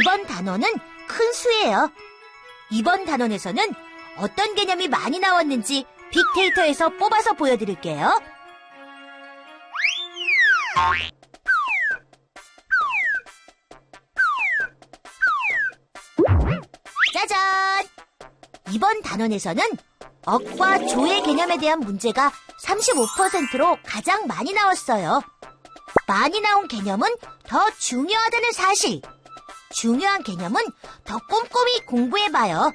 이번 단원은 큰 수예요. 이번 단원에서는 어떤 개념이 많이 나왔는지 빅데이터에서 뽑아서 보여드릴게요. 짜잔! 이번 단원에서는 억과 조의 개념에 대한 문제가 35%로 가장 많이 나왔어요. 많이 나온 개념은 더 중요하다는 사실. 중요한 개념은 더 꼼꼼히 공부해봐요.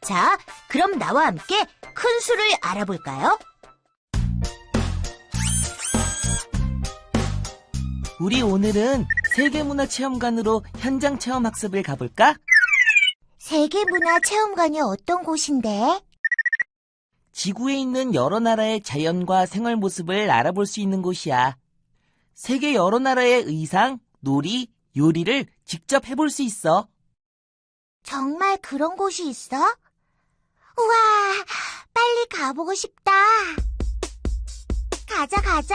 자, 그럼 나와 함께 큰 수를 알아볼까요? 우리 오늘은 세계문화체험관으로 현장 체험 학습을 가볼까? 세계문화체험관이 어떤 곳인데? 지구에 있는 여러 나라의 자연과 생활 모습을 알아볼 수 있는 곳이야. 세계 여러 나라의 의상, 놀이, 요리를 직접 해볼 수 있어. 정말 그런 곳이 있어? 우와, 빨리 가보고 싶다. 가자, 가자.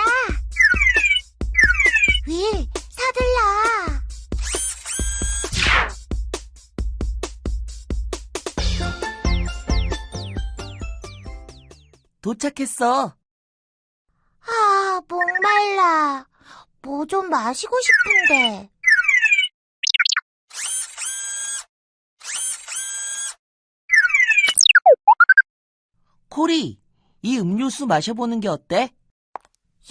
윌, 서둘러. 도착했어. 아, 목말라. 뭐 좀 마시고 싶은데. 코리, 이 음료수 마셔보는 게 어때?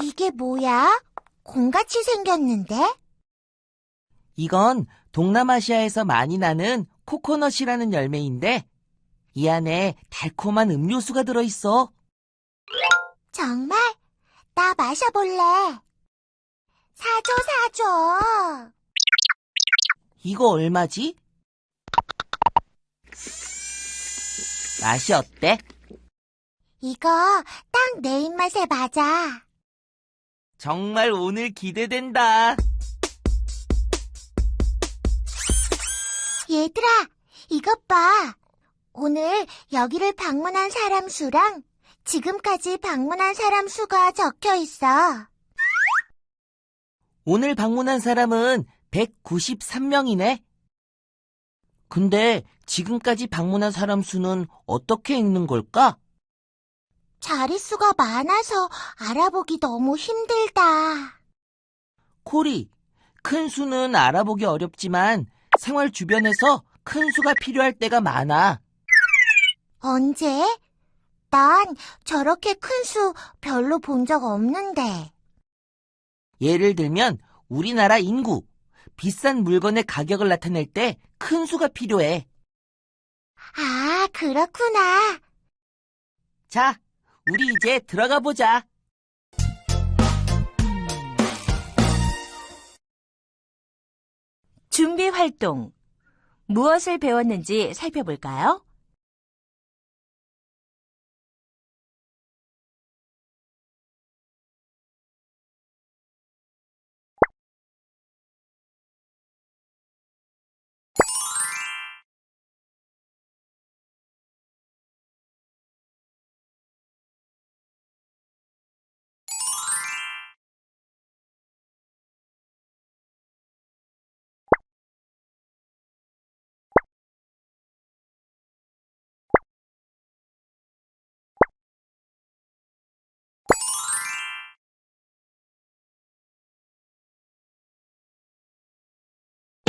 이게 뭐야? 공같이 생겼는데? 이건 동남아시아에서 많이 나는 코코넛이라는 열매인데, 이 안에 달콤한 음료수가 들어있어. 정말? 나 마셔볼래. 사줘, 사줘. 이거 얼마지? 맛이 어때? 이거 딱 내 입맛에 맞아. 정말 오늘 기대된다. 얘들아, 이것 봐. 오늘 여기를 방문한 사람 수랑 지금까지 방문한 사람 수가 적혀 있어. 오늘 방문한 사람은 193명이네. 근데 지금까지 방문한 사람 수는 어떻게 읽는 걸까? 자릿수가 많아서 알아보기 너무 힘들다. 코리, 큰 수는 알아보기 어렵지만 생활 주변에서 큰 수가 필요할 때가 많아. 언제? 난 저렇게 큰 수 별로 본 적 없는데. 예를 들면 우리나라 인구, 비싼 물건의 가격을 나타낼 때 큰 수가 필요해. 아, 그렇구나. 자, 우리 이제 들어가 보자. 준비 활동. 무엇을 배웠는지 살펴볼까요?